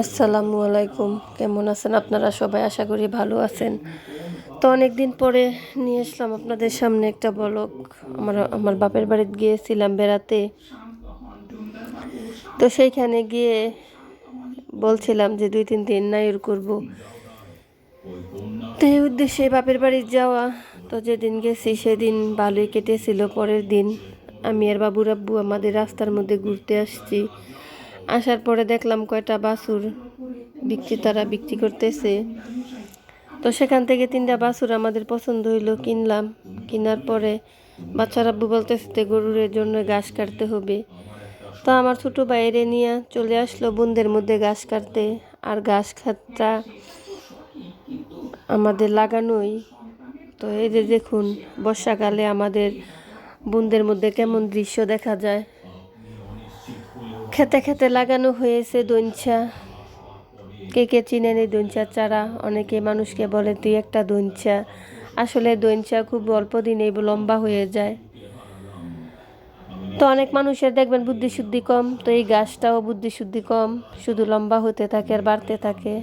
আসসালামু আলাইকুম। কেমন আছেন আপনারা সবাই? আশা করি ভালো আছেন। তো অনেক দিন পরে নিয়ে আসলাম আপনাদের সামনে একটা বলক আমার আমার বাপের বাড়িতে গিয়েছিলাম বেড়াতে। তো সেইখানে গিয়ে বলছিলাম যে দুই, তিন দিন নাইর করব। তো এই উদ্দেশ্যে বাপের বাড়ি যাওয়া। তো যেদিন গেছি সেদিন ভালোই কেটেছিল পরের দিন। আমি আর বাবুর আব্বু আমাদের রাস্তার মধ্যে ঘুরতে আসছি। আসার পরে দেখলাম কয়টা বাছুর বিক্রেতারা বিক্রি করতেছে। তো সেখান থেকে তিনটা বাছুর আমাদের পছন্দ হইল, কিনলাম। কেনার পরে বাচ্চার আব্বু বলতেছে যে গরুরের জন্য ঘাস কাটতে হবে। তো আমার ছোটো বাইরে নিয়ে চলে আসলো বোনদের মধ্যে ঘাস কাটতে। আর ঘাস খাতটা আমাদের লাগানোই। তো এই যে দেখুন, বর্ষাকালে আমাদের বোনদের মধ্যে কেমন দৃশ্য দেখা যায়। খেতে খেতে লাগানো হয়েছে দইঞ্চা কে কে চিনেন এই দইঞ্চার চারা অনেকে মানুষকে বলে, তুই একটা দইঞ্চা আসলে দইঞ্চা খুব অল্প দিনেই লম্বা হয়ে যায়। তো অনেক মানুষের দেখবেন বুদ্ধিশুদ্ধি কম, তো এই গাছটাও বুদ্ধিশুদ্ধি কম। শুধু লম্বা হতে থাকে আর বাড়তে থাকে,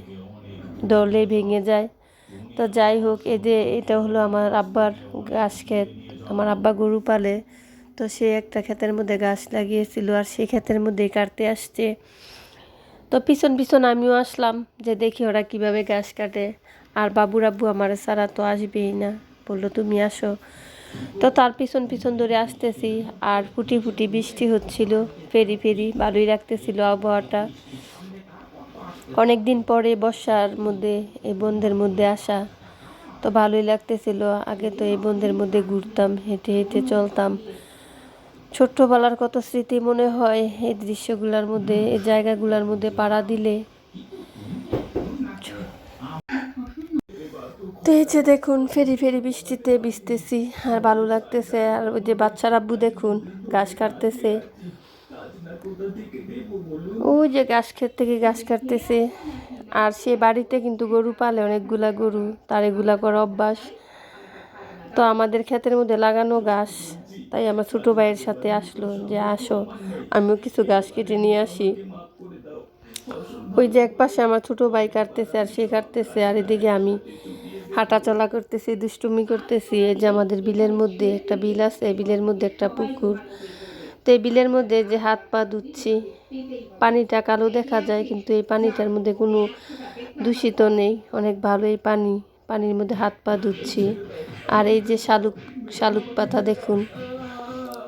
দলে ভেঙে যায়। তো যাই হোক, এই যে এটা হলো আমার আব্বার গাছ ক্ষেত, আমার আব্বা গরু পালে। তো সে একটা ক্ষেতের মধ্যে গাছ লাগিয়েছিল আর সেই ক্ষেতের মধ্যেই কাটতে আসছে। তো পিছন পিছন আমিও আসলাম যে দেখি ওরা কীভাবে গাছ কাটে। আর বাবুর আব্বু আমার সারা তো আসবেই না। বলল, তুমি আসো। তো তার পিছন পিছন ধরে আসতেছি আর ফুটি ফুটি বৃষ্টি হচ্ছিল, ফেরি ফেরি ভালোই রাখতেছিল আবহাওয়াটা। অনেক দিন পরে বর্ষার মধ্যে, এই বন্ধের মধ্যে আসা। তো ভালোই লাগতেছিল। আগে তো এই বন্ধের মধ্যে ঘুরতাম, হেঁটে হেঁটে চলতাম। ছোট্টবেলার কত স্মৃতি মনে হয় এই দৃশ্যগুলোর মধ্যে, এই জায়গাগুলোর মধ্যে পাড়া দিলে? তো এই যে দেখুন, ফেরি ফেরি বৃষ্টিতে ভিজতেছি, আর ভালো লাগতেছে, আর ওই যে বাচ্চার আব্বু দেখুন, ঘাস কাটতেছে। ওই যে ঘাস ক্ষেত থেকে ঘাস কাটতেছে, আর সে বাড়িতে কিন্তু গরু পালে, অনেকগুলা গরু, তার এগুলা করা অভ্যাস। তো আমাদের ক্ষেতের মধ্যে লাগানো ঘাস। তাই আমার ছোটো ভাইয়ের সাথে আসলো যে, আসো, আমিও কিছু গাছ কেটে নিয়ে আসি। ওই যে এক পাশে আমার ছোটো ভাই কাটতেছে আর সে কাটতেছে আর এদিকে আমি হাঁটা চলা করতেছি, দুষ্টুমি করতেছি। এই যে আমাদের বিলের মধ্যে একটা বিল আছে বিলের মধ্যে একটা পুকুর। তো এই বিলের মধ্যে যে হাত পা ধুচ্ছি, পানিটা কালো দেখা যায় কিন্তু এই পানিটার মধ্যে কোনো দূষিত নেই, অনেক ভালো এই পানি। পানির মধ্যে হাত পা ধুচ্ছি। আর এই যে শালুক শালুক পাতা দেখুন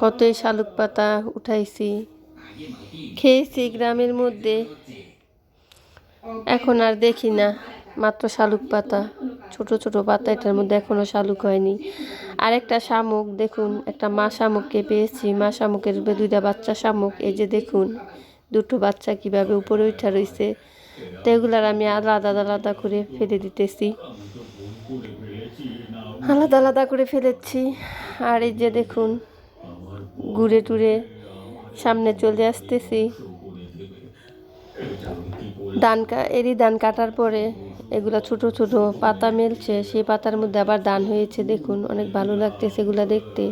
কতই শালুক পাতা উঠাইছি। খেয়েছি গ্রামের মধ্যে। এখন আর দেখি না, মাত্র শালুক পাতা। ছোট ছোট পাতা, এটার মধ্যে এখনও শালুক হয়নি। আর একটা শামুক, দেখুন, একটা মা শামুককে পেয়েছি। মা শামুকের দুইটা বাচ্চা শামুক, এই যে দেখুন, দুটো বাচ্চা কীভাবে উপরে উঠা রয়েছে তো এগুলার আমি আলাদা আলাদা করে ফেলে দিতেছি। আলাদা আলাদা করে ফেলেছি। আর এই যে দেখুন ঘুরে টুরে সামনে চলে আসতেছি। ধান এরই ধান কাটার পরে এগুলো ছোট ছোট পাতা মেলছে, সেই পাতার মধ্যে আবার ধান হয়েছে, দেখুন অনেক ভালো লাগতেছে এগুলো দেখতে।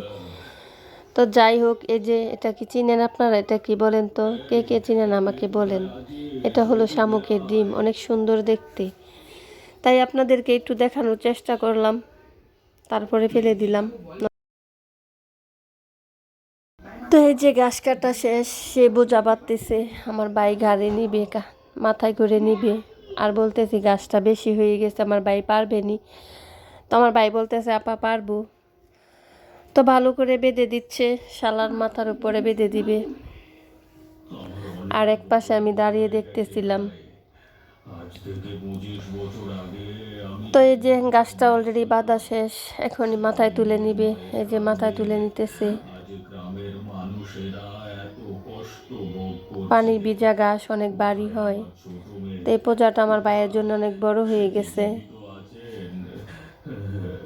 তো যাই হোক, এই যে এটা কি চিনেন আপনারা? এটা কি বলেন তো? কে কে চিনেন আমাকে বলেন। এটা হলো শামুকের ডিম, অনেক সুন্দর দেখতে। তাই আপনাদেরকে একটু দেখানোর চেষ্টা করলাম, তারপরে ফেলে দিলাম। তো এই যে ঘাস কাটা শেষ, সে বোঝা বাড়তেছে আমার ভাই ঘাড়ে নিবে মাথায় করে নিবে। আর বলতেছি গাছটা বেশি হয়ে গেছে, আমার ভাই পারবে নি। তো আমার ভাই বলতেছে, আপা, পারব। তো ভালো করে বেঁধে দিচ্ছে, শালার মাথার উপরে বেঁধে দিবে। আর এক পাশে আমি দাঁড়িয়ে দেখতেছিলাম। তো এই যে গাছটা অলরেডি বাঁধা শেষ, এখনই মাথায় তুলে নিবে। এই যে মাথায় তুলে নিতেছে। পানি ভিজা ঘাস অনেক বাড়ি হয়। তো এই পূজাটা আমার ভাইয়ের জন্য অনেক বড় হয়ে গেছে।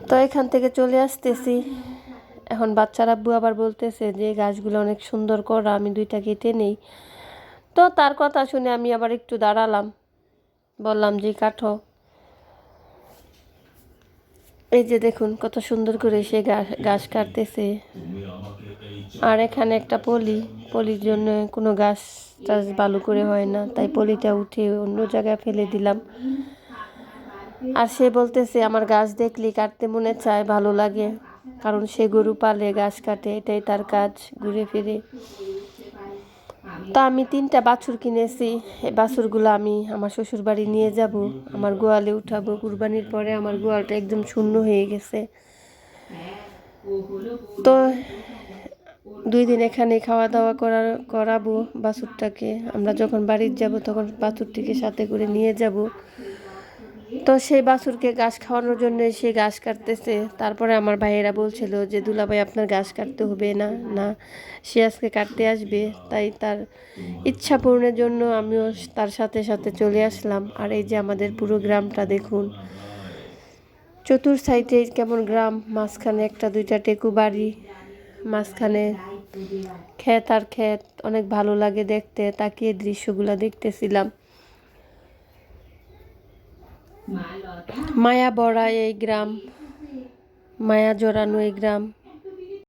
তো এখান থেকে চলে আসতেছি। এখন বাচ্চার আব্বু আবার বলতেছে যে গাছগুলো অনেক সুন্দর করা, আমি দুইটা কেটে নেই। তো তার কথা শুনে আমি আবার একটু দাঁড়ালাম। বললাম যে কাঠো এই যে দেখুন, কত সুন্দর করে সে ঘাস কাটতেছে। আর এখানে একটা পলি, পলির জন্য কোনো গাছ টাছ ভালো করে হয় না, তাই পলিটা উঠে অন্য জায়গায় ফেলে দিলাম। আর সে বলতেছে, আমার গাছ দেখলে কাটতে মনে চায়, ভালো লাগে, কারণ সে গরু পালে গাছ কাটে, এটাই তার কাজ, ঘুরে ফিরে। তা আমি তিনটা বাছুর কিনেছি। এই বাছুরগুলো আমি আমার শ্বশুর বাড়ি নিয়ে যাব, আমার গোয়ালে উঠাবো। কুরবানির পরে আমার গোয়ালটা একদম শূন্য হয়ে গেছে। তো দুই দিন এখানে খাওয়া দাওয়া করা, করাবো বাছুরটাকে। আমরা যখন বাড়ির যাব তখন বাছুরটিকে সাথে করে নিয়ে যাব। তো সেই বাছুরকে ঘাস খাওয়ানোর জন্য সে ঘাস কাটতেছে। তারপরে আমার ভাইয়েরা বলছিল যে, দুলাভাই, আপনার ঘাস কাটতে হবে না না, সে আজকে কাটতে আসবে। তাই তার ইচ্ছা পূরণের জন্য আমিও তার সাথে সাথে চলে আসলাম। আর এই যে আমাদের পুরো গ্রামটা দেখুন, চতুর সাইডে কেমন গ্রাম, মাঝখানে একটা, দুইটা টেকু বাড়ি, মাঝখানে ক্ষেত আর ক্ষেত, অনেক ভালো লাগে দেখতে, তাকিয়ে দৃশ্যগুলো দেখতেছিলাম। মায়া বড়া এই গ্রাম মায়া জোড়ানো এই গ্রাম।